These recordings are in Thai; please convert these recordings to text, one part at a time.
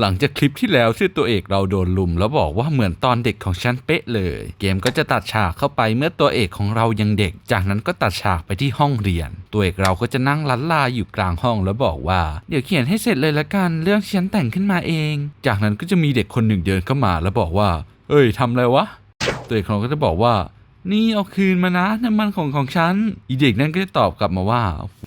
หลังจากคลิปที่แล้วที่ตัวเอกเราโดนลุมแล้วบอกว่าเหมือนตอนเด็กของฉันเป๊ะเลย เกมก็จะตัดฉากเข้าไปเมื่อตัวเอกของเรายังเด็ก จากนั้นก็ตัดฉากไปที่ห้องเรียน ตัวเอกเราก็จะนั่งลันลาอยู่กลางห้องแล้วบอกว่า เดี๋ยวเขียนให้เสร็จเลยละกันเรื่องที่ฉันแต่งขึ้นมาเอง จากนั้นก็จะมีเด็กคนหนึ่งเดินเข้ามาแล้วบอกว่า เอ้ยทำอะไรวะ ตัวเอกเราก็จะบอกว่า นี่เอาคืนมานะน้ำมันของของฉันอีเด็กนั่นก็จะตอบกลับมาว่า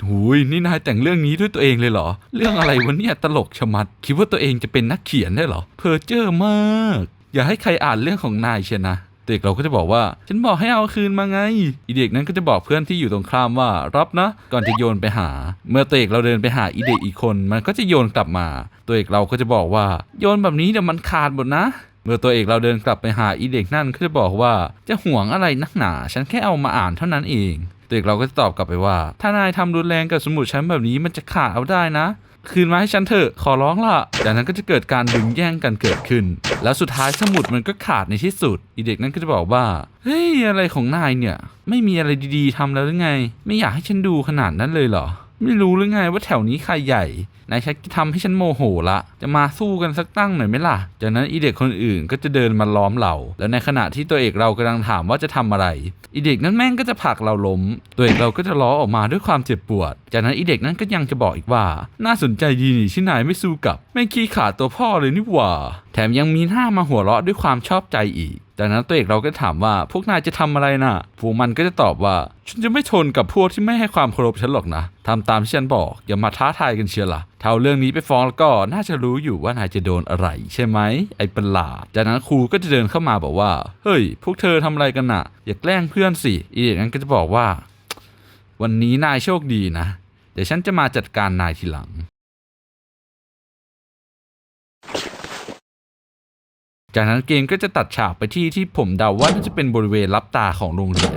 หุยนี่นายแต่งเรื่องนี้ด้วยตัวเองเลยเหรอ เรื่องอะไรวะเนี่ยตลกชะมัด คิดว่าตัวเองจะเป็นนักเขียนได้เหรอเพอเจอร์มาก อย่าให้ใครอ่านเรื่องของนายเชียนะเด็กเราก็จะบอกว่า ฉันบอกให้เอาคืนมาไง อีเด็กนั้นก็จะบอกเพื่อนที่อยู่ตรงข้ามว่ารับนะ ก่อนจะโยนไปหา เมื่อตัวเอกเราเดินไปหาอีเด็กอีกคน มันก็จะโยนกลับมา ตัวเอกเราก็จะบอกว่า โยนแบบนี้เดี๋ยวมันขาดหมดนะ เมื่อตัวเอกเราเดินกลับไปหาอีเด็กนั่นก็จะบอกว่าจะห่วงอะไรนักหนา ฉันแค่เอามาอ่านเท่านั้นเอง ตัวเอกเราก็จะตอบกลับไปว่า ถ้านายทำรุนแรงกับสมุดฉันแบบนี้มันจะขาดเอาได้นะ คืนมาให้ฉันเถอะขอร้องละจากนั้นก็จะเกิดการดึงแย่งกันเกิดขึ้น แล้วสุดท้ายสมุดมันก็ขาดในที่สุด อีเด็กนั้นก็จะบอกว่าเฮ้ยอะไรของนายเนี่ย ไม่มีอะไรดีๆทำแล้วหรือไง ไม่อยากให้ฉันดูขนาดนั้นเลยเหรอไม่รู้หรือไงว่าแถวนี้ใครใหญ่ นายชักจะทำให้ฉันโมโหละ จะมาสู้กันสักตั้งหน่อยไหมล่ะ จากนั้นอีเด็กคนอื่นก็จะเดินมาล้อมเรา แล้วในขณะที่ตัวเอกเรากำลังถามว่าจะทำอะไร อีเด็กนั้นแม่งก็จะผลักเราล้ม ตัวเอกเราก็จะล้อออกมาด้วยความเจ็บปวด จากนั้นอีเด็กนั้นก็ยังจะบอกอีกว่า น่าสนใจดีนี่ที่นายไม่สู้กับ ไม่ขี้ขาดตัวพ่อเลยนี่หว่า แถมยังมีหน้ามาหัวเราะด้วยความชอบใจอีก จากนั้นตัวเอกเราก็ถามว่าพวกนายจะทำอะไรน่ะพวกมันก็จะตอบว่าฉันจะไม่ทนกับพวกที่ไม่ให้ความเคารพฉันหรอกนะทำตามที่ฉันบอก อย่ามาท้าทายกันเชียวล่ะถ้าเอาเรื่องนี้ไปฟ้องแล้วก็น่าจะรู้อยู่ว่านายจะโดนอะไร ใช่ไหมไอ้ประหลาดจากนั้นครูก็จะเดินเข้ามาบอกว่า เฮ้ย พวกเธอทำอะไรกันน่ะ อย่าแกล้งเพื่อนสิอีเด็กนั้นก็จะบอกว่า วันนี้นายโชคดีนะเดี๋ยวฉันจะมาจัดการนายทีหลัง จากนั้นเกมก็จะตัดฉากไปที่ที่ผมเดาว่าน่าจะเป็นบริเวณรับตาของโรงเรียน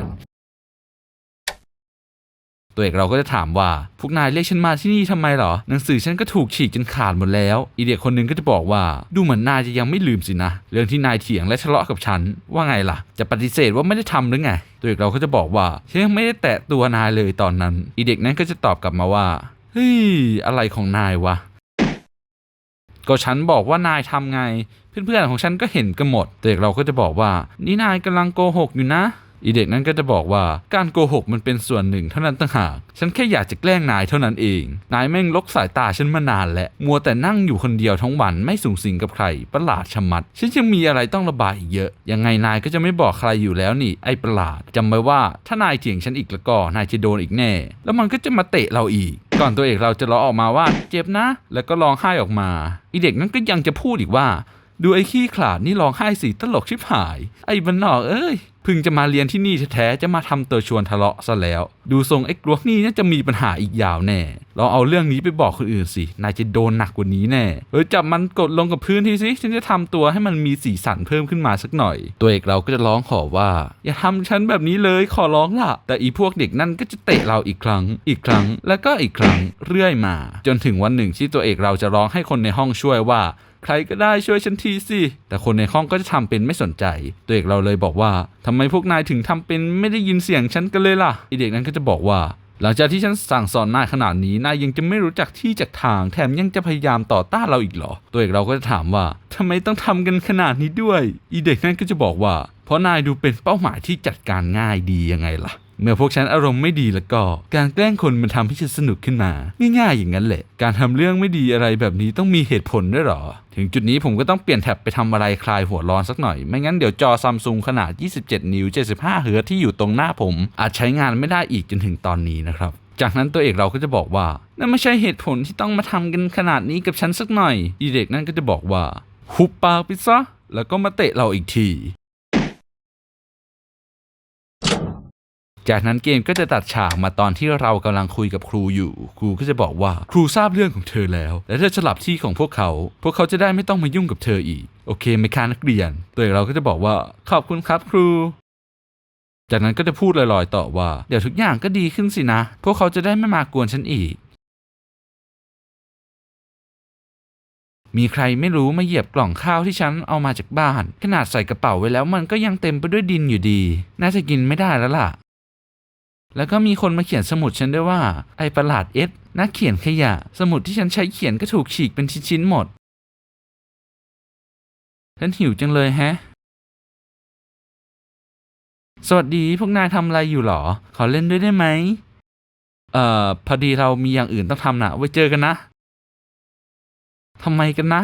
ตัวเอกเราก็จะถามว่า พวกนายเรียกฉันมาที่นี่ทำไมหรอ หนังสือฉันก็ถูกฉีกจนขาดหมดแล้ว อีเด็กคนหนึงก็จะบอกว่า ดูเหมือนนายจะยังไม่ลืมสินะ เรื่องที่นายเถียงและทะเลาะกับฉัน ว่าไงล่ะ จะปฏิเสธว่าไม่ได้ทำหรือไง ตัวเอกเราก็จะบอกว่าฉันยังไม่ได้แตะตัวนายเลยตอนนั้น อีเด็กนั้นก็จะตอบกลับมาว่า เฮ้ย อะไรของนายวะ ก็ฉันบอกว่านายทำไง เพื่อนๆของฉันก็เห็นกันหมด เด็กเราก็จะบอกว่า นี่นายกำลังโกหกอยู่นะอีเด็กนั้นก็จะบอกว่าการโกหกมันเป็นส่วนหนึ่งเท่านั้นต่างหาก ฉันแค่อยากจะแกล้งนายเท่านั้นเอง นายแม่งลกสายตาฉันมานานแล้วมัวแต่นั่งอยู่คนเดียวทั้งวันไม่สูงสิงกับใคร ประหลาดชะมัด ฉันยังมีอะไรต้องระบายอีกเยอะ ยังไงนายก็จะไม่บอกใครอยู่แล้วนี่ ไอ้ประหลาดจำไว้ว่าถ้านายเถียงฉันอีกแล้วก็นายจะโดนอีกแน่ แล้วมันก็จะมาเตะเราอีก ก่อนตัวเอกเราจะร้องออกมาว่าเจ็บนะ แล้วก็ร้องไห้ออกมา อีเด็กนั้นก็ยังจะพูดอีกว่า ดูไอ้ขี้ขลาดนี่ร้องไห้สิตลกชิบหาย ไอ้บันนอกเอ้ยพิ่งจะมาเรียนที่นี่แท้ๆจะมาทำตัวชวนทะเลาะซะแล้ว ดูทรงไอ้กลวกนี่น่าจะมีปัญหาอีกยาวแน่ลองเอาเรื่องนี้ไปบอกคนอื่นสิ นายจะโดนหนักกว่านี้แน่เฮ้ยจับมันกดลงกับพื้นทีสิ ฉันจะทำตัวให้มันมีสีสันเพิ่มขึ้นมาสักหน่อย ตัวเอกเราก็จะร้องขอว่า อย่าทำฉันแบบนี้เลยขอร้องล่ะ แต่อีพวกเด็กนั่นก็จะเตะเราอีกครั้ง อีกครั้ง แล้วก็อีกครั้งเรื่อยมา จนถึงวันหนึ่งที่ตัวเอกเราจะร้องให้คนในห้องช่วยว่า ครก็ได้ช่วยฉันทีสิแต่คนในห้องก็จะทำเป็นไม่สนใจ ตัวเอกเราเลยบอกว่าทำไมพวกนายถึงทำเป็นไม่ได้ยินเสียงฉันกันเลยล่ะไอเด็กนั้นก็จะบอกว่าหลังจากที่ฉันสั่งสอนนายขนาดนี้ นายยังจะไม่รู้จักที่จากทาง แถมยังจะพยายามต่อต้านเราอีกเหรอ ตัวเอกเราก็จะถามว่าทำไมต้องทำกันขนาดนี้ด้วย อีเด็กนั้นก็จะบอกว่า เพราะนายดูเป็นเป้าหมายที่จัดการง่ายดียังไงล่ะ เมื่อพวกฉันอารมณ์ไม่ดีแล้วก็ การแกล้งคนมันทำให้ฉันสนุกขึ้นมา ง่ายๆอย่างนั้นแหละ การทำเรื่องไม่ดีอะไรแบบนี้ต้องมีเหตุผลด้วยหรอ ถึงจุดนี้ผมก็ต้องเปลี่ยนแท็บไปทำอะไรคลายหัวร้อนสักหน่อย ไม่งั้นเดี๋ยวจอซัมซุงขนาด 27 นิ้ว 75 เฮิร์ตที่อยู่ตรงหน้าผม อาจใช้งานไม่ได้อีกจนถึงตอนนี้นะครับจากนั้นตัวเอกเราก็จะบอกว่า นั่นไม่ใช่เหตุผลที่ต้องมาทำกันขนาดนี้กับฉันสักหน่อยอีเด็กนั่นก็จะบอกว่า หุบปากไปซะ แล้วก็มาเตะเราอีกที จากนั้นเกมก็จะตัดฉากมาตอนที่เรากำลังคุยกับครูอยู่ ครูก็จะบอกว่าครูทราบเรื่องของเธอแล้ว และเธอจะหลับที่ของพวกเขา พวกเขาจะได้ไม่ต้องมายุ่งกับเธออีก โอเคไหมคะนักเรียนตัวเอกเราก็จะบอกว่าขอบคุณครับครูจากนั้นก็จะพูดลอยๆต่อว่า เดี๋ยวทุกอย่างก็ดีขึ้นสินะ พวกเขาจะได้ไม่มากวนฉันอีก มีใครไม่รู้มาเหยียบกล่องข้าวที่ฉันเอามาจากบ้าน ขนาดใส่กระเป๋าไว้แล้วมันก็ยังเต็มไปด้วยดินอยู่ดี น่าจะกินไม่ได้แล้วล่ะ แล้วก็มีคนมาเขียนสมุดฉันด้วยว่า ไอประหลาดเอสนักเขียนขยะ สมุดที่ฉันใช้เขียนก็ถูกฉีกเป็นชิ้นๆหมด ฉันหิวจังเลยแฮะ สวัสดีพวกนายทำอะไรอยู่หรอ ขอเล่นด้วยได้ไหม เอ่อ พอดีเรามีอย่างอื่นต้องทำนะไว้เจอกันนะทำไมกันนะ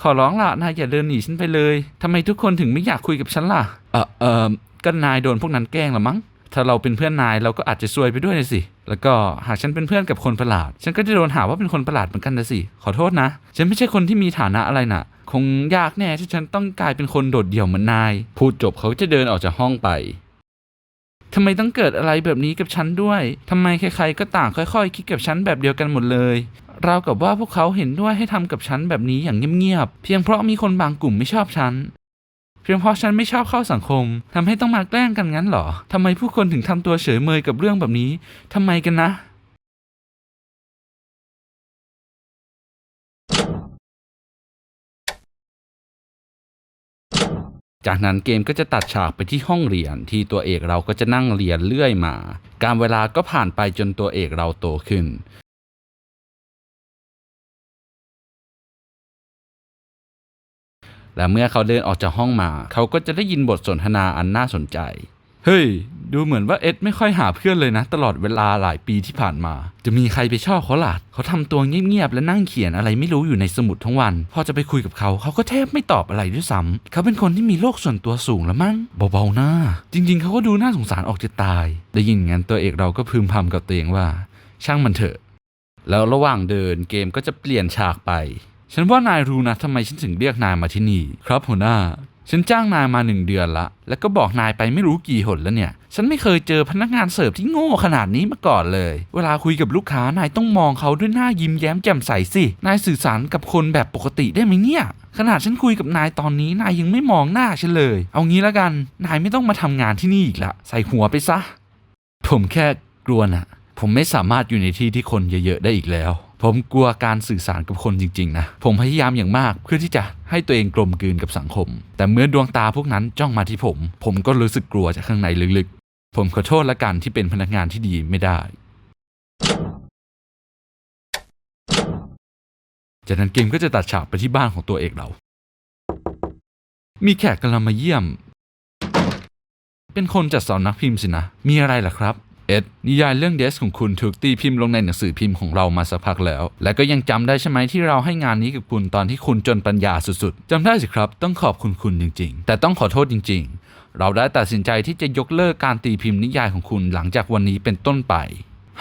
ขอร้องล่ะนายอย่าเดินหนีฉันไปเลยทำไมทุกคนถึงไม่อยากคุยกับฉันล่ะ เออเออ ก็นายโดนพวกนั้นแกล้งละมั้ง ถ้าเราเป็นเพื่อนนายเราก็อาจจะซวยไปด้วยนะสิ แล้วก็หากฉันเป็นเพื่อนกับคนประหลาด ฉันก็จะโดนหาว่าเป็นคนประหลาดเหมือนกันนะสิ ขอโทษนะ ฉันไม่ใช่คนที่มีฐานะอะไรน่ะ คงยากแน่ที่ฉันต้องกลายเป็นคนโดดเดี่ยวเหมือนนาย พูดจบเขาจะเดินออกจากห้องไปทำไมต้องเกิดอะไรแบบนี้กับฉันด้วย ทำไมใครๆก็ต่างค่อยๆ คิดกับฉันแบบเดียวกันหมดเลย ราวกับว่าพวกเขาเห็นด้วยให้ทำกับฉันแบบนี้อย่างเงียบๆ เพียงเพราะมีคนบางกลุ่มไม่ชอบฉัน เพียงเพราะฉันไม่ชอบเข้าสังคมทำให้ต้องมาแกล้งกันงั้นเหรอทำไมผู้คนถึงทำตัวเฉยเมยกับเรื่องแบบนี้ทำไมกันนะจากนั้นเกมก็จะตัดฉากไปที่ห้องเรียนที่ตัวเอกเราก็จะนั่งเรียนเรื่อยมา การเวลาก็ผ่านไปจนตัวเอกเราโตขึ้น และเมื่อเขาเดินออกจากห้องมา เขาก็จะได้ยินบทสนทนาอันน่าสนใจ เฮ้ย ดูเหมือนว่าเอ็ดไม่ค่อยหาเพื่อนเลยนะ ตลอดเวลาหลายปีที่ผ่านมา จะมีใครไปชอบเขาหล่ะเขาทำตัวเงียบๆและนั่งเขียนอะไรไม่รู้อยู่ในสมุดทั้งวัน พอจะไปคุยกับเขา เขาก็แทบไม่ตอบอะไรด้วยซ้ำเขาเป็นคนที่มีโลกส่วนตัวสูงล้วมั้งเบาๆนะจริง ๆ เขาก็ดูน่าสงสารออกจะตาย ได้ยินงั้นตัวเอกเราก็พึมพำกับตัวเองว่า ช่างมันเถอะ แล้วระหว่างเดินเกมก็จะเปลี่ยนฉากไป ฉันว่านายรู้นะทำไมฉันถึงเรียกนายมาที่นี่ ครับหัวหน้า ฉันจ้างนายมาหนึ่งเดือนละ แล้วก็บอกนายไปไม่รู้กี่หนแล้วเนี่ย ฉันไม่เคยเจอพนักงานเสิร์ฟที่โง่ขนาดนี้มาก่อนเลย เวลาคุยกับลูกค้านายต้องมองเขาด้วยหน้ายิ้มแย้มแจ่มใสสิ นายสื่อสารกับคนแบบปกติได้ไหมเนี่ย ขนาดฉันคุยกับนายตอนนี้นายยังไม่มองหน้าฉันเลย เอางี้แล้วกัน นายไม่ต้องมาทำงานที่นี่อีกละ ใส่หัวไปซะ ผมแค่กลัวนะผมไม่สามารถอยู่ในที่ที่คนเยอะๆได้อีกแล้ว ผมกลัวการสื่อสารกับคนจริง ๆ นะ ผมพยายามอย่างมากเพื่อที่จะให้ตัวเองกลมกลืนกับสังคม แต่เมื่อดวงตาพวกนั้นจ้องมาที่ผม ผมก็รู้สึกกลัวจากข้างในลึกๆ ผมขอโทษละกันที่เป็นพนักงานที่ดีไม่ได้ จากนั้นเกมก็จะตัดฉากไปที่บ้านของตัวเอกเรา มีแขกกำลังมาเยี่ยม เป็นคนจัดสำนักพิมพ์สินะ มีอะไรล่ะครับ เอ็ดนิยายเรื่องเดสของคุณถูกตีพิมพ์ลงในหนังสือพิมพ์ของเรามาสักพักแล้ว และก็ยังจำได้ใช่ไหมที่เราให้งานนี้กับคุณตอนที่คุณจนปัญญาสุดๆจำได้สิครับ ต้องขอบคุณคุณจริง ๆ แต่ต้องขอโทษจริง ๆ เราได้ตัดสินใจที่จะยกเลิกการตีพิมพ์นิยายของคุณหลังจากวันนี้เป็นต้นไป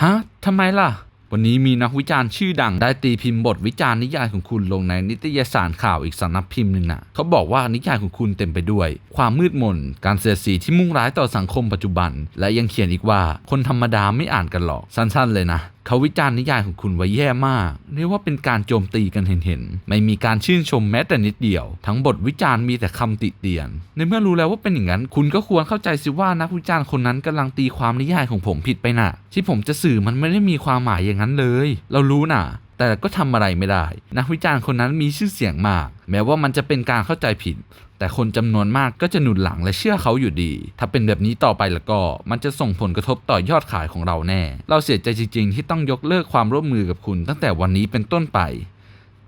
ฮะทำไมล่ะ วันนี้มีนักวิจารณ์ชื่อดังได้ตีพิมพ์บทวิจารณ์นิยายของคุณลงในนิตยสารข่าวอีกสำนักพิมพ์หนึ่งนะเขาบอกว่านิยายของคุณเต็มไปด้วย ความมืดมน การเสียดสีที่มุ่งร้ายต่อสังคมปัจจุบัน และยังเขียนอีกว่า คนธรรมดาไม่อ่านกันหรอกสั้นๆเลยนะเขาวิจารณ์นิยายของคุณไว้แย่มาก เรียกว่าเป็นการโจมตีกันเห็นๆ ไม่มีการชื่นชมแม้แต่นิดเดียว ทั้งบทวิจารณ์มีแต่คำติเตียน ในเมื่อรู้แล้วว่าเป็นอย่างนั้น คุณก็ควรเข้าใจสิว่านักวิจารณ์คนนั้นกำลังตีความนิยายของผมผิดไปน่ะ ที่ผมจะสื่อมันไม่ได้มีความหมายอย่างนั้นเลย เรารู้น่ะ แต่ก็ทำอะไรไม่ได้ นักวิจารณ์คนนั้นมีชื่อเสียงมาก แม้ว่ามันจะเป็นการเข้าใจผิด แต่คนจำนวนมากก็จะหนุนหลังและเชื่อเขาอยู่ดี ถ้าเป็นแบบนี้ต่อไปแล้วก็ มันจะส่งผลกระทบต่อยอดขายของเราแน่ เราเสียใจจริงๆ ที่ต้องยกเลิกความร่วมมือกับคุณ ตั้งแต่วันนี้เป็นต้นไป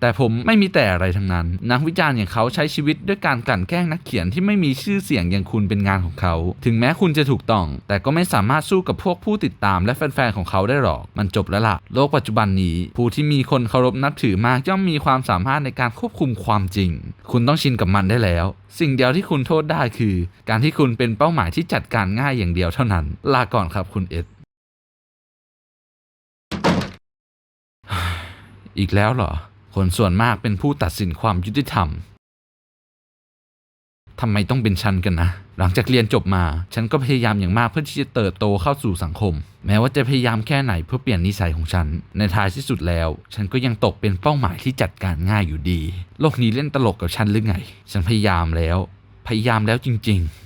แต่ผมไม่มีแต่อะไรทั้งนั้น นักวิจารณ์อย่างเขาใช้ชีวิตด้วยการกลั่นแกล้งนักเขียนที่ไม่มีชื่อเสียงอย่างคุณเป็นงานของเขา ถึงแม้คุณจะถูกต้อง แต่ก็ไม่สามารถสู้กับพวกผู้ติดตามและแฟนๆของเขาได้หรอก มันจบแล้วล่ะ โลกปัจจุบันนี้ ผู้ที่มีคนเคารพนับถือมากย่อมมีความสามารถในการควบคุมความจริง คุณต้องชินกับมันได้แล้ว สิ่งเดียวที่คุณโทษได้คือ การที่คุณเป็นเป้าหมายที่จัดการง่ายอย่างเดียวเท่านั้น ลาก่อนครับคุณเอ็ดอีกแล้วเหรอ คนส่วนมากเป็นผู้ตัดสินความยุติธรรมทำไมต้องเป็นฉันกันนะ หลังจากเรียนจบมา ฉันก็พยายามอย่างมากเพื่อที่จะเติบโตเข้าสู่สังคม แม้ว่าจะพยายามแค่ไหนเพื่อเปลี่ยนนิสัยของฉัน ในท้ายที่สุดแล้ว ฉันก็ยังตกเป็นเป้าหมายที่จัดการง่ายอยู่ดี โลกนี้เล่นตลกกับฉันหรือไง ฉันพยายามแล้ว พยายามแล้วจริง ๆ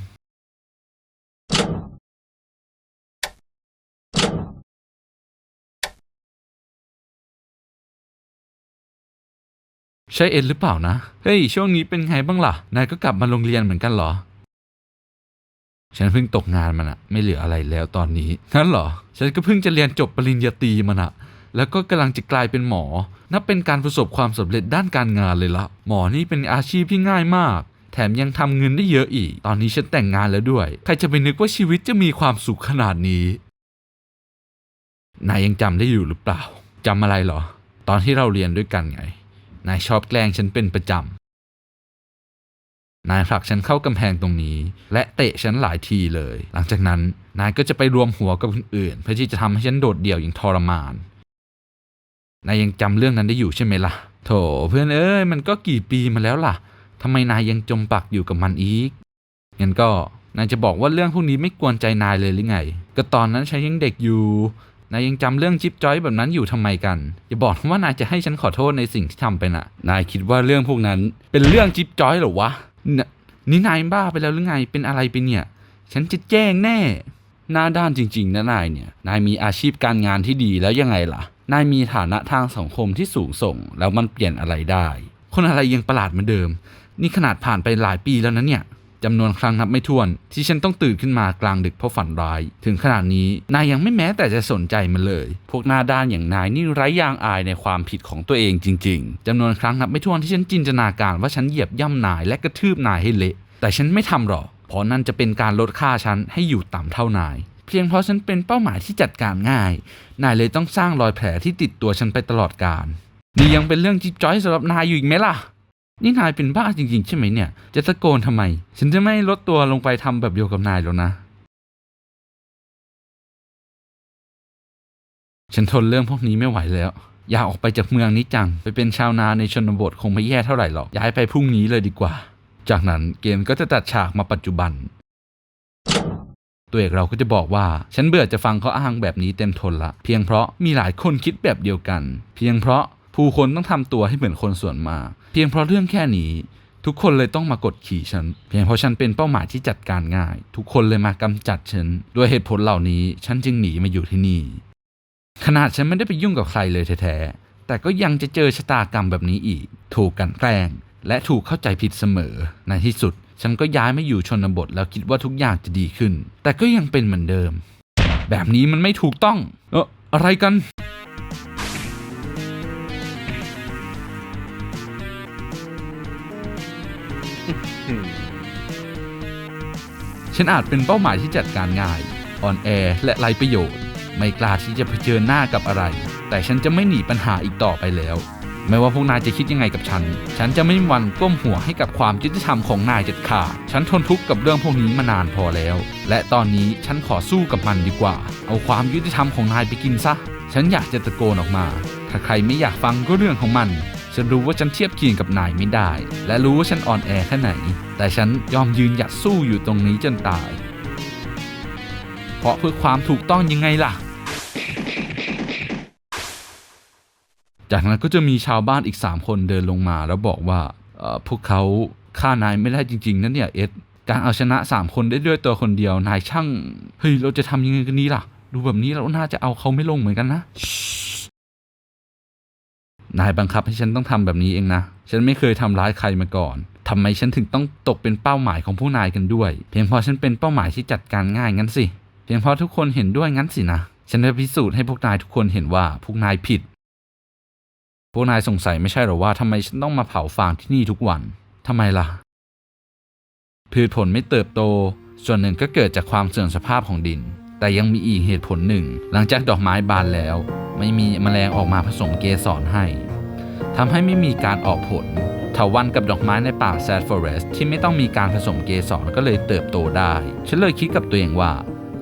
ใช่เอ็นหรือเปล่านะ เฮ้ย ช่วงนี้เป็นไงบ้างล่ะ นายก็กลับมาโรงเรียนเหมือนกันเหรอ ฉันเพิ่งตกงานมันอะไม่เหลืออะไรแล้วตอนนี้นั่นเหรอ ฉันก็เพิ่งจะเรียนจบปริญญาตรีมันอะแล้วก็กำลังจะกลายเป็นหมอ นับเป็นการประสบความสำเร็จด้านการงานเลยละ หมอนี่เป็นอาชีพที่ง่ายมาก แถมยังทำเงินได้เยอะอีก ตอนนี้ฉันแต่งงานแล้วด้วย ใครจะไปนึกว่าชีวิตจะมีความสุขขนาดนี้ นายยังจำได้อยู่หรือเปล่าจำอะไรเหรอ ตอนที่เราเรียนด้วยกันไง นายชอบแกล้งฉันเป็นประจำ นายผลักฉันเข้ากำแพงตรงนี้ และเตะฉันหลายทีเลย หลังจากนั้นนายก็จะไปรวมหัวกับคนอื่น เพื่อที่จะทำให้ฉันโดดเดี่ยวอย่างทรมาน นายยังจำเรื่องนั้นได้อยู่ใช่ไหมล่ะ โถเพื่อนเอ้ยมันก็กี่ปีมาแล้วล่ะทำไมนายยังจมปักอยู่กับมันอีกงั้นก็นายจะบอกว่าเรื่องพวกนี้ไม่กวนใจนายเลยหรือไง ก็ตอนนั้นฉันยังเด็กอยู่ นายยังจำเรื่องจิ๊บจอยแบบนั้นอยู่ทำไมกัน อย่าบอกว่านายจะให้ฉันขอโทษในสิ่งที่ทำไปน่ะ นายคิดว่าเรื่องพวกนั้น เป็นเรื่องจิ๊บจอยหรอวะนนี่นายบ้าไปแล้วหรือไงเป็นอะไรไปเนี่ย ฉันจะแจ้งแน่ หน้าด้านจริง ๆนะนายเนี่ย นายมีอาชีพการงานที่ดีแล้วยังไงล่ะ นายมีฐานะทางสังคมที่สูงส่ง แล้วมันเปลี่ยนอะไรได้ คนอะไรยังประหลาดเหมือนเดิม นี่ขนาดผ่านไปหลายปีแล้วนะเนี่ย จำนวนครั้งนับไม่ถ้วน ที่ฉันต้องตื่นขึ้นมากลางดึกเพราะฝันร้าย ถึงขนาดนี้นายยังไม่แม้แต่จะสนใจมันเลย พวกหน้าด้านอย่างนายนี่ไร้ยางอายในความผิดของตัวเองจริง ๆจำนวนครั้งนับไม่ถ้วนที่ฉันจินตนาการว่าฉันเหยียบย่ำนายและกระทืบนายให้เละแต่ฉันไม่ทำหรอกเพราะนั่นจะเป็นการลดค่าฉันให้อยู่ต่ำเท่านาย เพียงเพราะฉันเป็นเป้าหมายที่จัดการง่าย นายเลยต้องสร้างรอยแผลที่ติดตัวฉันไปตลอดกาลนี่ยังเป็นเรื่องจิ๊บจ้อยสำหรับนายอยู่อีกไหมล่ะ นี่นายเป็นบ้าจริงๆ ใช่ไหมเนี่ย จะตะโกนทำไม ฉันจะไม่ลดตัวลงไปทำแบบเดียวกับนายแล้วนะ ฉันทนเรื่องพวกนี้ไม่ไหวแล้ว อยากออกไปจากเมืองนี้จัง ไปเป็นชาวนาในชนบทคงไม่แย่เท่าไหร่หรอก ย้ายไปพรุ่งนี้เลยดีกว่า จากนั้นเกมก็จะตัดฉากมาปัจจุบัน ตัวเอกเราก็จะบอกว่า ฉันเบื่อจะฟังเขาอ้างแบบนี้เต็มทนละ เพียงเพราะมีหลายคนคิดแบบเดียวกัน เพียงเพราะผู้คนต้องทำตัวให้เหมือนคนส่วนมาก เพียงเพราะเรื่องแค่นี้ ทุกคนเลยต้องมากดขี่ฉัน เพียงเพราะฉันเป็นเป้าหมายที่จัดการง่าย ทุกคนเลยมากำจัดฉันด้วยเหตุผลเหล่านี้ ฉันจึงหนีมาอยู่ที่นี่ ขนาดฉันไม่ได้ไปยุ่งกับใครเลยแท้ๆแต่ก็ยังจะเจอชะตากรรมแบบนี้อีก ถูกกลันแกล้ง และถูกเข้าใจผิดเสมอในที่สุด ฉันก็ย้ายมาอยู่ชนบทแล้วคิดว่าทุกอย่างจะดีขึ้น แต่ก็ยังเป็นเหมือนเดิม แบบนี้มันไม่ถูกต้อง เอออะไรกัน ฉันอาจเป็นเป้าหมายที่จัดการง่าย อ่อนแอและไร้ประโยชน์ ไม่กล้าที่จะเผชิญหน้ากับอะไร แต่ฉันจะไม่หนีปัญหาอีกต่อไปแล้ว ไม่ว่าพวกนายจะคิดยังไงกับฉัน ฉันจะไม่มีวันก้มหัวให้กับความยุติธรรมของนายเด็ดขาดฉันทนทุกข์กับเรื่องพวกนี้มานานพอแล้ว และตอนนี้ฉันขอสู้กับมันดีกว่า เอาความยุติธรรมของนายไปกินซะ ฉันอยากจะตะโกนออกมา ถ้าใครไม่อยากฟังก็เรื่องของมัน ฉันรู้ว่าฉันเทียบเคียงกับนายไม่ได้ และรู้ว่าฉันอ่อนแอแค่ไหน แต่ฉันยอมยืนหยัดสู้อยู่ตรงนี้จนตาย เพราะเพื่อความถูกต้องยังไงล่ะ จากนั้นก็จะมีชาวบ้านอีก 3 คนเดินลงมาแล้วบอกว่าพวกเขาฆ่านายไม่ได้จริงๆนั่นเนี่ยเอ็ดการเอาชนะ 3 คนได้ด้วยตัวคนเดียวนายช่างเฮ้ยเราจะทำยังไงกันนี้ล่ะ ดูแบบนี้เราน่าจะเอาเขาไม่ลงเหมือนกันนะ นายบังคับให้ฉันต้องทำแบบนี้เองนะ ฉันไม่เคยทำร้ายใครมาก่อนทำไมฉันถึงต้องตกเป็นเป้าหมายของพวกนายกันด้วย เพียงพราะฉันเป็นเป้าหมายที่จัดการง่ายงั้นสิ เพียงพราะทุกคนเห็นด้วยงั้นสินะ ฉันจะพิสูจน์ให้พวกนายทุกคนเห็นว่าพวกนายผิด พวกนายสงสัยไม่ใช่หรอว่าทำไมฉันต้องมาเผาฟางที่นี่ทุกวันทำไมล่ะ พืชผลไม่เติบโต ส่วนหนึ่งก็เกิดจากความเสื่อมสภาพของดิน แต่ยังมีอีกเหตุผลหนึ่ง หลังจากดอกไม้บานแล้ว ไม่มีแมลงออกมาผสมเกสรให้ทำให้ไม่มีการออกผลเถาวันกับดอกไม้ในป่าแซดฟอเรสที่ไม่ต้องมีการผสมเกสรก็เลยเติบโตได้ ฉันเลยคิดกับตัวเองว่า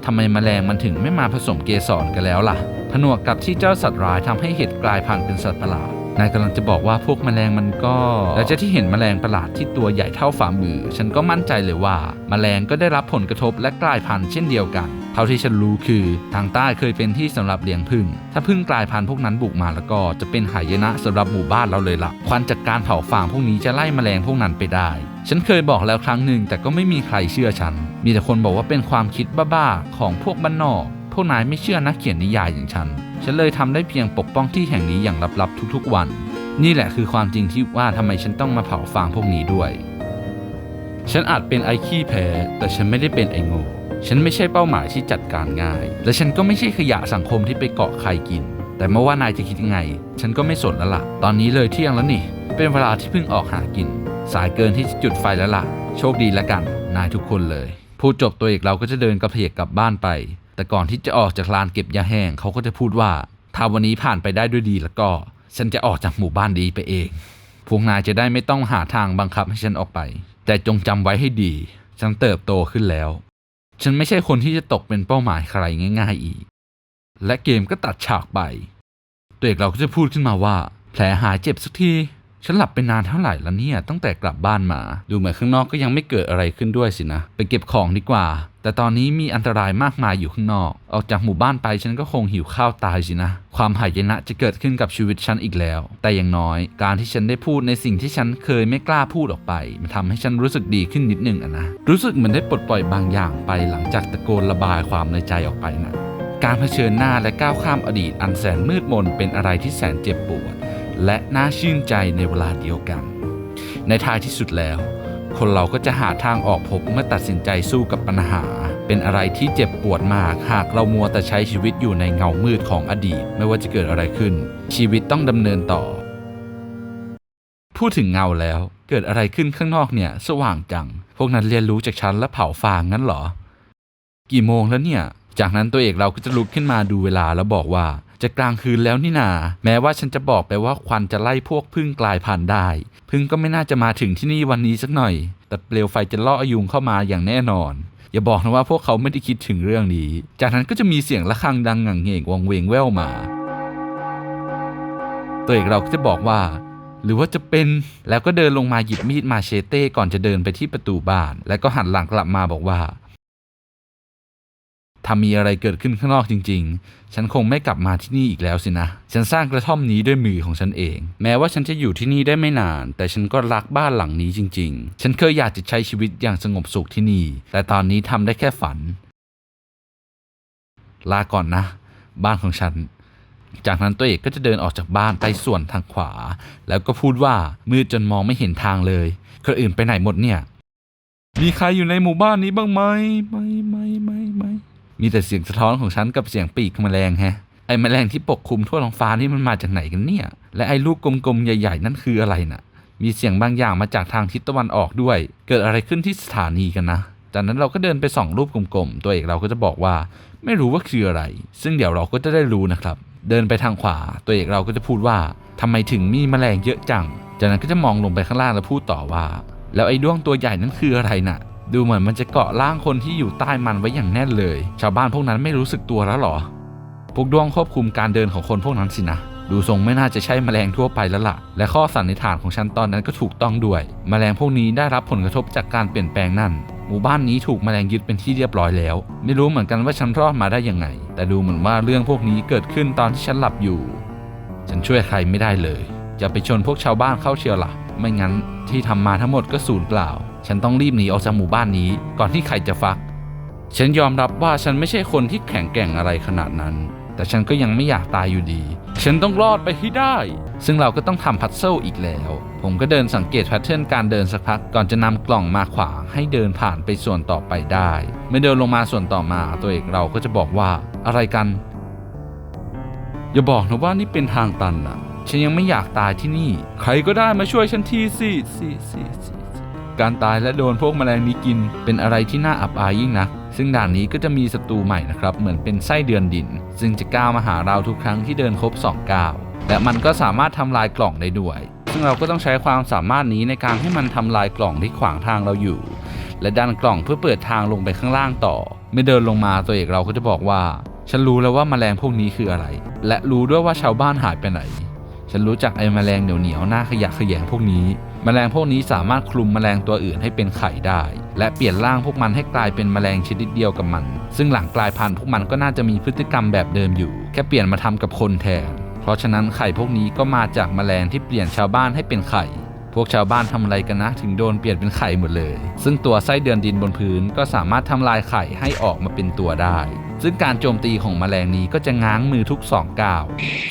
ทำไมแมลงมันถึงไม่มาผสมเกสรกันแล้วล่ะ ผนวกกับที่เจ้าสัตว์ร้ายทำให้เห็ดกลายพันธุ์เป็นสัตว์ประหลาด นายกำลังจะบอกว่าพวกแมลงมันก็ และจะที่เห็นแมลงประหลาดที่ตัวใหญ่เท่าฝ่ามือ ฉันก็มั่นใจเลยว่าแมลงก็ได้รับผลกระทบและกลายพันธุ์เช่นเดียวกัน เท่าที่ฉันรู้คือทางใต้เคยเป็นที่สำหรับเลี้ยงผึ้งถ้าผึ้งกลายพันธุ์พวกนั้นบุกมาแล้วก็จะเป็นหายนะสำหรับหมู่บ้านเราเลยล่ะ ควันจากการเผาฟางพวกนี้จะไล่แมลงพวกนั้นไปได้ ฉันเคยบอกแล้วครั้งหนึ่งแต่ก็ไม่มีใครเชื่อฉัน มีแต่คนบอกว่าเป็นความคิดบ้าๆของพวกบ้านนอก พวกนายไม่เชื่อนักเขียนนิยายอย่างฉัน ฉันเลยทำได้เพียงปกป้องที่แห่งนี้อย่างลับๆทุกๆวัน นี่แหละคือความจริงที่ว่าทำไมฉันต้องมาเผาฟางพวกนี้ด้วย ฉันอาจเป็นไอ้ขี้แพ้แต่ฉันไม่ได้เป็นไอ้โง่ ฉันไม่ใช่เป้าหมายที่จัดการง่าย และฉันก็ไม่ใช่ขยะสังคมที่ไปเกาะใครกิน แต่ไม่ว่านายจะคิดยังไง ฉันก็ไม่สนแล้วล่ะ ตอนนี้เลยเที่ยงแล้วนี่ เป็นเวลาที่เพิ่งออกหากิน สายเกินที่จะจุดไฟแล้วล่ะ โชคดีแล้วกัน นายทุกคนเลย พูดจบตัวเอกเราก็จะเดินกระเพกกลับบ้านไป แต่ก่อนที่จะออกจากลานเก็บยาแห้งเขาก็จะพูดว่า ถ้าวันนี้ผ่านไปได้ด้วยดีแล้วก็ ฉันจะออกจากหมู่บ้านดีไปเอง พวกนายจะได้ไม่ต้องหาทางบังคับให้ฉันออกไป แต่จงจำไว้ให้ดี ฉันเติบโตขึ้นแล้ว ฉันไม่ใช่คนที่จะตกเป็นเป้าหมายใครง่าย ๆอีก และเกมก็ตัดฉากไป ตัวเอกเราก็จะพูดขึ้นมาว่า แผลหายเจ็บสักที ฉันหลับไปนานเท่าไหร่แล้วเนี่ยตั้งแต่กลับบ้านมา ดูเหมือนข้างนอกก็ยังไม่เกิดอะไรขึ้นด้วยสินะ ไปเก็บของดีกว่า แต่ตอนนี้มีอันตรายมากมายอยู่ข้างนอก ออกจากหมู่บ้านไปฉันก็คงหิวข้าวตายสินะ ความหายนะจะเกิดขึ้นกับชีวิตฉันอีกแล้ว แต่อย่างน้อย การที่ฉันได้พูดในสิ่งที่ฉันเคยไม่กล้าพูดออกไป มันทำให้ฉันรู้สึกดีขึ้นนิดนึงอะนะ รู้สึกเหมือนได้ปลดปล่อยบางอย่างไปหลังจากตะโกนระบายความในใจออกไปนะการเผชิญหน้าและก้าวข้ามอดีตอันแสนมืดมนเป็นอะไรที่แสนเจ็บปวด และน่าชื่นใจในเวลาเดียวกัน ในท้ายที่สุดแล้ว คนเราก็จะหาทางออกพบเมื่อตัดสินใจสู้กับปัญหา เป็นอะไรที่เจ็บปวดมาก หากเรามัวแต่ใช้ชีวิตอยู่ในเงามืดของอดีต ไม่ว่าจะเกิดอะไรขึ้น ชีวิตต้องดำเนินต่อ พูดถึงเงาแล้วเกิดอะไรขึ้นข้างนอกเนี่ย สว่างจัง พวกนั้นเรียนรู้จากฉันและเผาฟางงั้นเหรอ กี่โมงแล้วเนี่ย จากนั้นตัวเอกเราก็จะลุกขึ้นมาดูเวลาแล้วบอกว่า จะกลางคืนแล้วนี่นา แม้ว่าฉันจะบอกไปว่าควันจะไล่พวกพึ่งกลายพันธุ์ได้ พึ่งก็ไม่น่าจะมาถึงที่นี่วันนี้สักหน่อย แต่เปลวไฟจะล่ออายุงเข้ามาอย่างแน่นอน อย่าบอกนะว่าพวกเขาไม่ได้คิดถึงเรื่องนี้ จากนั้นก็จะมีเสียงะระฆังดังงั่งเหงวังเวงแว่วมา ตัวเอกเราก็จะบอกว่าหรือว่าจะเป็นแล้วก็เดินลงมาหยิบมีดมาเชเต้ก่อนจะเดินไปที่ประตูบ้าน แล้วก็หันหลังกลับมาบอกว่า ถ้ามีอะไรเกิดขึ้นข้างนอกจริง ๆ ฉันคงไม่กลับมาที่นี่อีกแล้วสินะ ฉันสร้างกระท่อมนี้ด้วยมือของฉันเอง แม้ว่าฉันจะอยู่ที่นี่ได้ไม่นาน แต่ฉันก็รักบ้านหลังนี้จริง ๆ ฉันเคยอยากจะใช้ชีวิตอย่างสงบสุขที่นี่ แต่ตอนนี้ทำได้แค่ฝัน ลาก่อนนะ บ้านของฉัน จากนั้นตัวเอกก็จะเดินออกจากบ้านไปส่วนทางขวา แล้วก็พูดว่ามืดจนมองไม่เห็นทางเลยคนอื่นไปไหนหมดเนี่ย มีใครอยู่ในหมู่บ้านนี้บ้างไหมไม่ไม่ไม่ไม่ มีแต่เสียงสะท้อนของฉันกับเสียงปีกแมลงแฮะ ไอ้แมลงที่ปกคลุมทั่วท้องฟ้านี่มันมาจากไหนกันเนี่ย และไอ้ลูกกลมๆใหญ่ ๆ นั่นคืออะไรน่ะ มีเสียงบางอย่างมาจากทางทิศตะวันออกด้วย เกิดอะไรขึ้นที่สถานีกันนะ จากนั้นเราก็เดินไปส่องรูปกลมๆ ตัวเอกเราก็จะบอกว่า ไม่รู้ว่าคืออะไร ซึ่งเดี๋ยวเราก็จะได้รู้นะครับ เดินไปทางขวา ตัวเอกเราก็จะพูดว่าทำไมถึงมีแมลงเยอะจัง จากนั้นก็จะมองลงไปข้างล่างแล้วพูดต่อว่า แล้วไอ้ด้วงตัวใหญ่นั้นคืออะไรน่ะ ดูเหมือนมันจะเกาะร่างคนที่อยู่ใต้มันไว้อย่างแน่นเลย ชาวบ้านพวกนั้นไม่รู้สึกตัวแล้วหรอ พวกดวงควบคุมการเดินของคนพวกนั้นสินะ ดูทรงไม่น่าจะใช่แมลงทั่วไปแล้วล่ะ และข้อสันนิษฐานของฉันตอนนั้นก็ถูกต้องด้วย แมลงพวกนี้ได้รับผลกระทบจากการเปลี่ยนแปลงนั่น หมู่บ้านนี้ถูกแมลงยึดเป็นที่เรียบร้อยแล้ว ไม่รู้เหมือนกันว่าฉันรอดมาได้ยังไง แต่ดูเหมือนว่าเรื่องพวกนี้เกิดขึ้นตอนที่ฉันหลับอยู่ ฉันช่วยใครไม่ได้เลย จะไปชนพวกชาวบ้านเข้าเชียวล่ะ ไม่งั้นที่ทำมาทั้งหมดก็สูญเปล่า ฉันต้องรีบหนีออกจากหมู่บ้านนี้ ก่อนที่ใครจะฟัก ฉันยอมรับว่าฉันไม่ใช่คนที่แข็งแกร่งอะไรขนาดนั้น แต่ฉันก็ยังไม่อยากตายอยู่ดี ฉันต้องรอดไปให้ได้ ซึ่งเราก็ต้องทำพัซเซิลอีกแล้ว ผมก็เดินสังเกตแพทเทิร์นการเดินสักพัก ก่อนจะนำกล่องมาขวางให้เดินผ่านไปส่วนต่อไปได้ เมื่อเดินลงมาส่วนต่อมาตัวเอกเราก็จะบอกว่าอะไรกัน อย่าบอกนะว่านี่เป็นทางตันอะ ฉันยังไม่อยากตายที่นี่ ใครก็ได้มาช่วยฉันทีสิสิสิสิการตายและโดนพวกแมลงนี้กินเป็นอะไรที่น่าอับอายยิ่งนักซึ่งด่านนี้ก็จะมีศัตรูใหม่นะครับ เหมือนเป็นไส้เดือนดิน ซึ่งจะก้าวมาหาเราทุกครั้งที่เดินครบ2ก้าวและมันก็สามารถทำลายกล่องได้ด้วย ซึ่งเราก็ต้องใช้ความสามารถนี้ในการให้มันทำลายกล่องที่ขวางทางเราอยู่ และดันกล่องเพื่อเปิดทางลงไปข้างล่างต่อเมื่อเดินลงมาตัวเอกเราก็จะบอกว่า ฉันรู้แล้วว่าแมลงพวกนี้คืออะไร และรู้ด้วยว่าชาวบ้านหายไปไหน ฉันรู้จักไอ้แมลงเหนียวเหนียวๆหน้าขยะขยงพวกนี้แมลงพวกนี้สามารถคลุมแมลงตัวอื่นให้เป็นไข่ได้ และเปลี่ยนร่างพวกมันให้กลายเป็นแมลงชนิดเดียวกับมัน ซึ่งหลังกลายพันธุ์พวกมันก็น่าจะมีพฤติกรรมแบบเดิมอยู่ แค่เปลี่ยนมาทำกับคนแทน เพราะฉะนั้นไข่พวกนี้ก็มาจากแมลงที่เปลี่ยนชาวบ้านให้เป็นไข่ พวกชาวบ้านทำอะไรกันนะ ถึงโดนเปลี่ยนเป็นไข่หมดเลย ซึ่งตัวไส้เดือนดินบนพื้นก็สามารถทำลายไข่ให้ออกมาเป็นตัวได้ ซึ่งการโจมตีของแมลงนี้ก็จะง้างมือทุกสองก้าว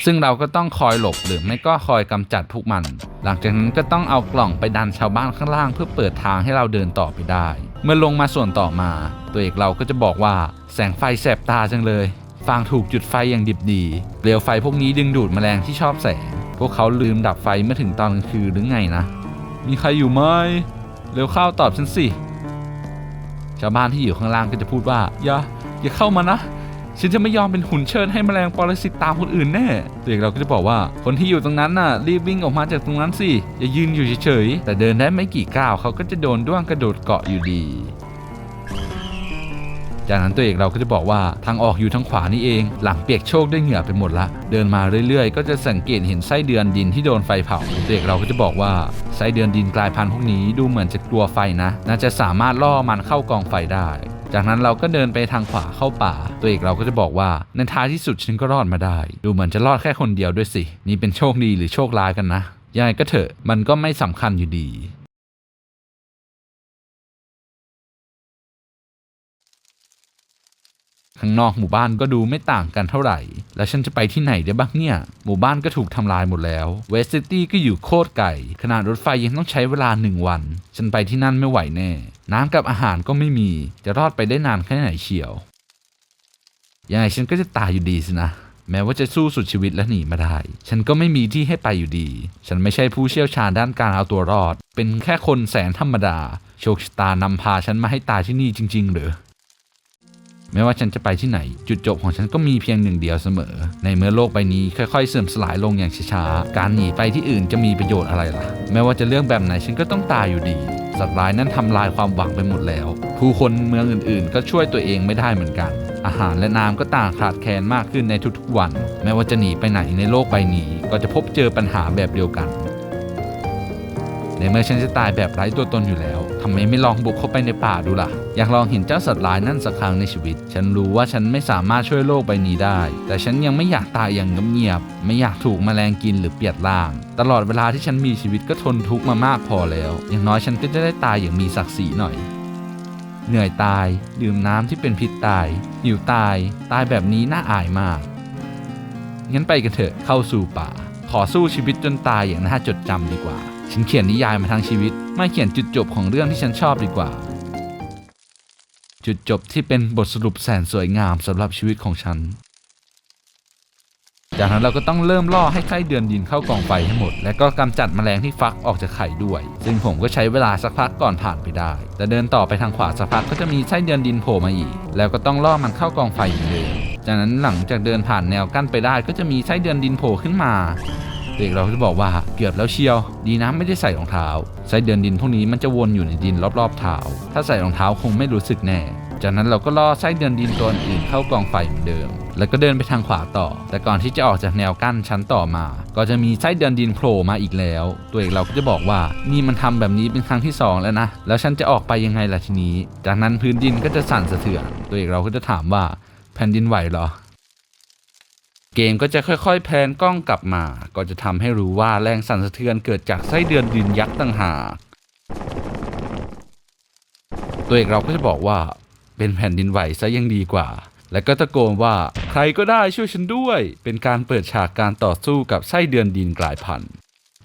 ซึ่งเราก็ต้องคอยหลบหรือไม่ก็คอยกำจัดพวกมัน หลังจากนั้นก็ต้องเอากล่องไปดันชาวบ้านข้างล่าง เพื่อเปิดทางให้เราเดินต่อไปได้ เมื่อลงมาส่วนต่อมา ตัวเอกเราก็จะบอกว่าแสงไฟแสบตาจังเลยฟางถูกจุดไฟอย่างดิบดี เปลวไฟพวกนี้ดึงดูดแมลงที่ชอบแสง พวกเขาลืมดับไฟเมื่อถึงตอนกลางคืนหรือไงนะ มีใครอยู่ไหม เร็วเข้าตอบฉันสิ ชาวบ้านที่อยู่ข้างล่างก็จะพูดว่าอย่า อย่าเข้ามานะฉันจะไม่ยอมเป็นหุ่นเชิญให้แมลงปรสิตตามคนอื่นแน่เด็กเราก็จะบอกว่าคนที่อยู่ตรงนั้นน่ะ รีบวิ่งออกมาจากตรงนั้นสิอย่ายืนอยู่เฉยๆแต่เดินได้ไม่กี่ก้าวเขาก็จะโดนด้วงกระโดดเกาะอยู่ดี จากนั้นตัวเอกเราก็จะบอกว่าทางออกอยู่ทางขวานี่เอง หลังเปียกโชกด้วยเหงื่อไปหมดละ เดินมาเรื่อยๆ ก็จะสังเกตเห็นไส้เดือนดินที่โดนไฟเผาตัวเอกเราก็จะบอกว่าไส้เดือนดินกลายพันธุ์พวกนี้ดูเหมือนจะกลัวไฟนะ น่าจะสามารถล่อมันเข้ากองไฟได้ จากนั้นเราก็เดินไปทางขวาเข้าป่า ตัวเอกเราก็จะบอกว่าในท้ายที่สุดฉันก็รอดมาได้ ดูเหมือนจะรอดแค่คนเดียวด้วยสิ นี่เป็นโชคดีหรือโชคร้ายกันนะยังไงก็เถอะมันก็ไม่สำคัญอยู่ดี ข้างนอกหมู่บ้านก็ดูไม่ต่างกันเท่าไหร่ แล้วฉันจะไปที่ไหนได้บ้างเนี่ย หมู่บ้านก็ถูกทำลายหมดแล้ว เวสต์ซิตี้ก็อยู่โคตรไกล ขนาดรถไฟยังต้องใช้เวลาหนึ่งวัน ฉันไปที่นั่นไม่ไหวแน่ น้ำกับอาหารก็ไม่มี จะรอดไปได้นานแค่ไหนเชียว ยังไงฉันก็จะตายอยู่ดีสินะแม้ว่าจะสู้สุดชีวิตและหนีมาได้ ฉันก็ไม่มีที่ให้ไปอยู่ดี ฉันไม่ใช่ผู้เชี่ยวชาญด้านการเอาตัวรอด เป็นแค่คนแสนธรรมดา โชคชะตานำพาฉันมาให้ตายที่นี่จริง ๆ หรือ ไม่ว่าฉันจะไปที่ไหน จุดจบของฉันก็มีเพียงหนึ่งเดียวเสมอ ในเมื่อโลกใบนี้ค่อยๆเสื่อมสลายลงอย่างช้าๆ การหนีไปที่อื่นจะมีประโยชน์อะไรล่ะ แม้ว่าจะเรื่องแบบไหนฉันก็ต้องตายอยู่ดี สัตว์ร้ายนั้นทำลายความหวังไปหมดแล้ว ผู้คนเมืองอื่นๆ ก็ช่วยตัวเองไม่ได้เหมือนกัน อาหารและน้ำก็ต่างขาดแคลนมากขึ้นในทุกๆวัน แม้ว่าจะหนีไปไหนในโลกใบนี้ ก็จะพบเจอปัญหาแบบเดียวกัน ในเมื่อฉันจะตายแบบไร้ตัวตนอยู่แล้วทำไมไม่ลองบุกเข้าไปในป่าดูล่ะ อยากลองเห็นเจ้าสัตว์ร้ายนั่นสักครั้งในชีวิต ฉันรู้ว่าฉันไม่สามารถช่วยโลกใบนี้ได้ แต่ฉันยังไม่อยากตายอย่างเงียบๆไม่อยากถูกแมลงกินหรือเปียดล่าง ตลอดเวลาที่ฉันมีชีวิตก็ทนทุกข์มามากพอแล้ว อย่างน้อยฉันก็จะได้ตายอย่างมีศักดิ์ศรีหน่อยเหนื่อยตาย ดื่มน้ำที่เป็นพิษตาย หิวตาย ตายแบบนี้น่าอายมาก งั้นไปกันเถอะเข้าสู่ป่า ขอสู้ชีวิตจนตายอย่างน่าจดจำดีกว่า ฉันเขียนนิยายมาทั้งชีวิต ไม่เขียนจุดจบของเรื่องที่ฉันชอบดีกว่า จุดจบที่เป็นบทสรุปแสนสวยงามสำหรับชีวิตของฉัน จากนั้นเราก็ต้องเริ่มล่อให้ไส้เดือนดินเข้ากองไฟให้หมด และก็กำจัดแมลงที่ฟักออกจากไข่ด้วย ซึ่งผมก็ใช้เวลาสักพักก่อนผ่านไปได้ แต่เดินต่อไปทางขวาสักพักก็จะมีไส้เดือนดินโผล่มาอีก แล้วก็ต้องล่อมันเข้ากองไฟอีกเลยจากนั้นหลังจากเดินผ่านแนวกั้นไปได้ก็จะมีไส้เดือนดินโผล่ขึ้นมา เด็กเราจะบอกว่าเกือบแล้วเชียว ดีนะไม่ได้ใส่รองเท้าไส้เดือนดินพวกนี้มันจะวนอยู่ในดินรอบๆเท้าถ้าใส่รองเท้าคงไม่รู้สึกแน่ จากนั้นเราก็ล่อไส้เดือนดินตัวอื่นเข้ากองไฟเหมือนเดิม แล้วก็เดินไปทางขวาต่อ แต่ก่อนที่จะออกจากแนวกั้นชั้นต่อมา ก็จะมีไส้เดือนดินโผล่มาอีกแล้ว ตัวเอกเราก็จะบอกว่านี่มันทำแบบนี้เป็นครั้งที่สองแล้วนะ แล้วฉันจะออกไปยังไงล่ะทีนี้ จากนั้นพื้นดินก็จะสั่นสะเทือน ตัวเอกเราก็จะถามว่าแผ่นดินไหวเหรอ เกมก็จะค่อยๆ แพนกล้องกลับมา ก็จะทำให้รู้ว่าแรงสั่นสะเทือนเกิดจากไส้เดือนดินยักษ์ต่างหากตัวเอกเราก็จะบอกว่าเป็นแผ่นดินไหวซะยังดีกว่า และก็ตะโกนว่าใครก็ได้ช่วยฉันด้วย เป็นการเปิดฉากการต่อสู้กับไส้เดือนดินกลายพันธุ์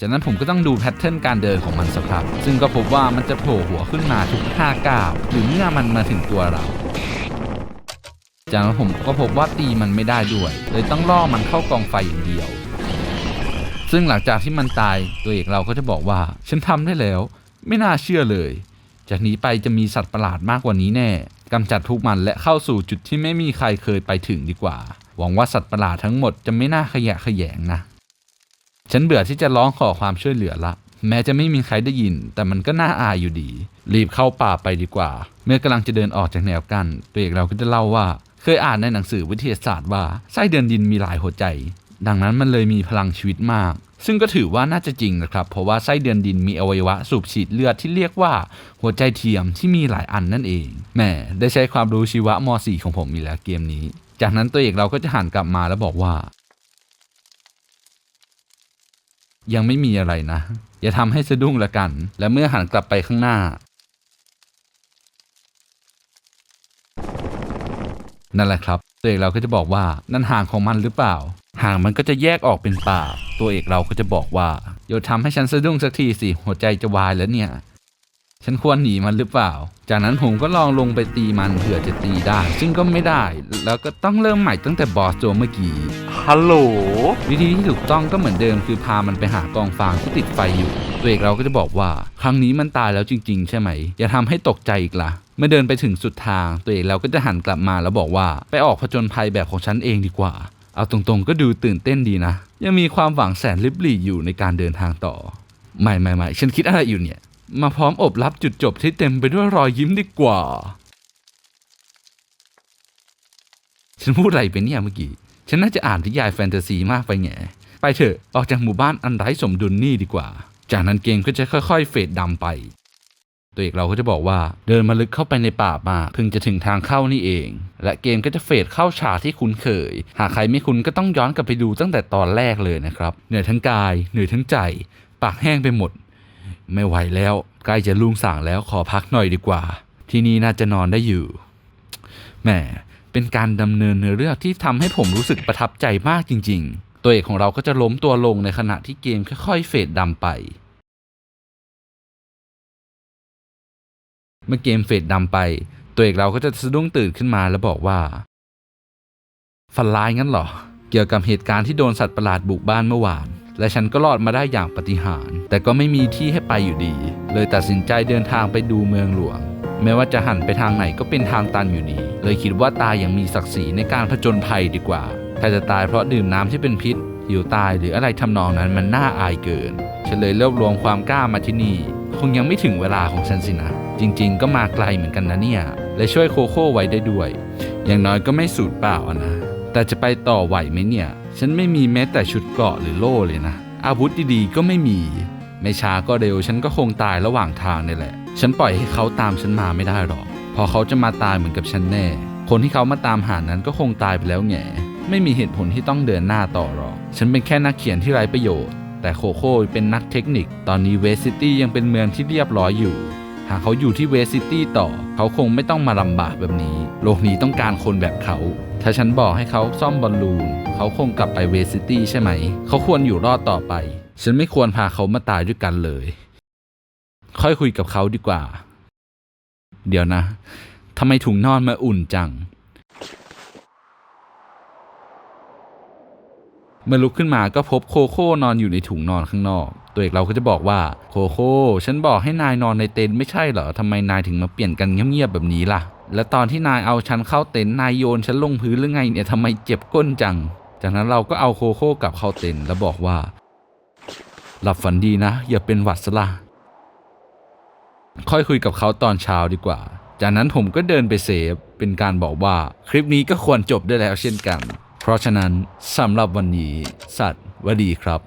จากนั้นผมก็ต้องดูแพทเทิร์นการเดินของมันสักพักซึ่งก็พบว่ามันจะโผล่หัวขึ้นมาทุก5ก้าวหรือเมื่อมันมาถึงตัวเรา จากนั้นผมก็พบว่าตีมันไม่ได้ด้วยเลยต้องล่อมันเข้ากองไฟอย่างเดียว ซึ่งหลังจากที่มันตายตัวเอกเราก็จะบอกว่า ฉันทำได้แล้ว ไม่น่าเชื่อเลย จากนี้ไปจะมีสัตว์ประหลาดมากกว่านี้แน่กำจัดทุกมันและเข้าสู่จุดที่ไม่มีใครเคยไปถึงดีกว่า หวังว่าสัตว์ประหลาดทั้งหมดจะไม่น่าขยะแขยงนะ ฉันเบื่อที่จะร้องขอความช่วยเหลือละ แม้จะไม่มีใครได้ยิน แต่มันก็น่าอายอยู่ดี รีบเข้าป่าไปดีกว่า เมื่อกำลังจะเดินออกจากแนวกัน้นตัวเอกเราก็จะเล่าว่า เคยอ่านในหนังสือวิทยาศาสตร์ว่าไส้เดือนดินมีหลายหัวใจ ดังนั้นมันเลยมีพลังชีวิตมาก ซึ่งก็ถือว่าน่าจะจริงนะครับ เพราะว่าไส้เดือนดินมีอวัยวะสูบฉีดเลือดที่เรียกว่าหัวใจเทียมที่มีหลายอันนั่นเอง แหมได้ใช้ความรู้ชีวะม .4 ของผมอีกแล้วเกมนี้ จากนั้นตัวเอกเราก็จะหันกลับมาแล้วบอกว่า ยังไม่มีอะไรนะ อย่าทำให้สะดุ้งละกัน และเมื่อหันกลับไปข้างหน้า นั่นแหละครับ ตัวเอกเราก็จะบอกว่านั่นหางของมันหรือเปล่าหางมันก็จะแยกออกเป็นปากตัวเอกเราก็จะบอกว่าเดี๋ยวทำให้ฉันสะดุ้งสักทีสิหัวใจจะวายแล้วเนี่ย ฉันควรหนีมันหรือเปล่า จากนั้นผมก็ลองลงไปตีมันเผื่อจะตีได้ ซึ่งก็ไม่ได้ แล้วก็ต้องเริ่มใหม่ตั้งแต่บอสตัวเมื่อกี้ฮัลโหลวิธีที่ถูกต้องก็เหมือนเดิมคือพามันไปหากองฟางที่ติดไฟอยู่ ตัวเอกเราก็จะบอกว่า ครั้งนี้มันตายแล้วจริง ๆ ใช่ไหม อย่าทำให้ตกใจอีกละ่ะ เมื่อเดินไปถึงสุดทาง ตัวเอกเราก็จะหันกลับมาแล้วบอกว่า ไปออกผจญภัยแบบของฉันเองดีกว่า เอาตรงๆก็ดูตื่นเต้นดีนะ ยังมีความหวังแสนลิบหลี่อยู่ในการเดินทางต่อไม่ไม่ไม่ฉันคิดอะไรอยู่เนี่ย มาพร้อมอบรับจุดจบที่เต็มไปด้วยรอยยิ้มดีกว่า ฉันพูดอะไรไปเนี่ยเมื่อกี้ ฉันน่าจะอ่านนิยายแฟนตาซีมากไปแง่ไปเถอะออกจากหมู่บ้านอันไร้สมดุลนี่ดีกว่า จากนั้นเกมก็จะค่อย ๆ เฟดดำไป ตัวเอกเราก็จะบอกว่าเดินมาลึกเข้าไปในป่ามาเพิ่งจะถึงทางเข้านี่เอง และเกมก็จะเฟดเข้าฉากที่คุ้นเคย หากใครไม่คุ้นก็ต้องย้อนกลับไปดูตั้งแต่ตอนแรกเลยนะครับเหนื่อยทั้งกายเหนื่อยทั้งใจ ปากแห้งไปหมด ไม่ไหวแล้วใกล้จะลุ่งสางแล้วขอพักหน่อยดีกว่า ที่นี่น่าจะนอนได้อยู่แหมเป็นการดำเนินเนื้อเรื่องที่ทำให้ผมรู้สึกประทับใจมากจริง ๆ ตัวเอกของเราก็จะล้มตัวลงในขณะที่เกมค่อยๆเฟดดำไป เมื่อเกมเฟดดำไป ตัวเอกเราก็จะสะดุ้งตื่นขึ้นมาแล้วบอกว่า ฝันร้ายงั้นเหรอ เกี่ยวกับเหตุการณ์ที่โดนสัตว์ประหลาดบุกบ้านเมื่อวาน และฉันก็รอดมาได้อย่างปาฏิหาริย์แต่ก็ไม่มีที่ให้ไปอยู่ดี เลยตัดสินใจเดินทางไปดูเมืองหลวง แม้ว่าจะหันไปทางไหนก็เป็นทางตันอยู่ดี เลยคิดว่าตายอย่างมีศักดิ์ศรีในการผจญภัยดีกว่า ถ้าจะตายเพราะดื่มน้ำที่เป็นพิษหิวตายหรืออะไรทำนองนั้นมันน่าอายเกิน ฉันเลยรวบรวมความกล้ามาที่นี่ คงยังไม่ถึงเวลาของฉันสินะ จริง ๆ ก็มาไกลเหมือนกันนะเนี่ย และช่วยโคโค่ไว้ได้ด้วย อย่างน้อยก็ไม่สูญเปล่านะ แต่จะไปต่อไหวไหมเนี่ย ฉันไม่มีแม้แต่ชุดเกราะหรือโล่เลยนะ อาวุธดีๆ ก็ไม่มี ไม่ช้าก็เร็วฉันก็คงตายระหว่างทางนี่แหละ ฉันปล่อยให้เขาตามฉันมาไม่ได้หรอก พอเขาจะมาตายเหมือนกับฉันแน่ คนที่เขามาตามหานั้นก็คงตายไปแล้วแง่ไม่มีเหตุผลที่ต้องเดินหน้าต่อหรอก ฉันเป็นแค่นักเขียนที่ไร้ประโยชน์ แต่โคโค่เป็นนักเทคนิค ตอนนี้เวสซิตี้ยังเป็นเมืองที่เรียบร้อยอยู่ หากเขาอยู่ที่เวสซิตี้ต่อ เขาคงไม่ต้องมาลำบากแบบนี้ โลกนี้ต้องการคนแบบเขา ถ้าฉันบอกให้เขาซ่อมบอลลูน เขาคงกลับไปเวสซิตี้ใช่ไหม เขาควรอยู่รอดต่อไป ฉันไม่ควรพาเขามาตายด้วยกันเลย ค่อยคุยกับเขาดีกว่า เดี๋ยวนะทำไมถุงนอนมาอุ่นจัง เมื่อลุกขึ้นมาก็พบโคโค่นอนอยู่ในถุงนอนข้างนอก ตัวเอกเราก็จะบอกว่าโคโค่ฉันบอกให้นายนอนในเต็นท์ไม่ใช่เหรอทำไมนายถึงมาเปลี่ยนกันเงียบๆแบบนี้ล่ะ และตอนที่นายเอาฉันเข้าเต็นท์นายโยนฉันลงพื้นหรือไงเนี่ยทำไมเจ็บก้นจัง จากนั้นเราก็เอาโคโค่กลับเข้าเต็นท์แล้วบอกว่า หลับฝันดีนะ อย่าเป็นหวัดซะละค่อยคุยกับเขาตอนเช้าดีกว่า จากนั้นผมก็เดินไปเซฟเป็นการบอกว่าคลิปนี้ก็ควรจบได้แล้วเช่นกัน เพราะฉะนั้นสำหรับวันนี้ สัตว์วดดีครับ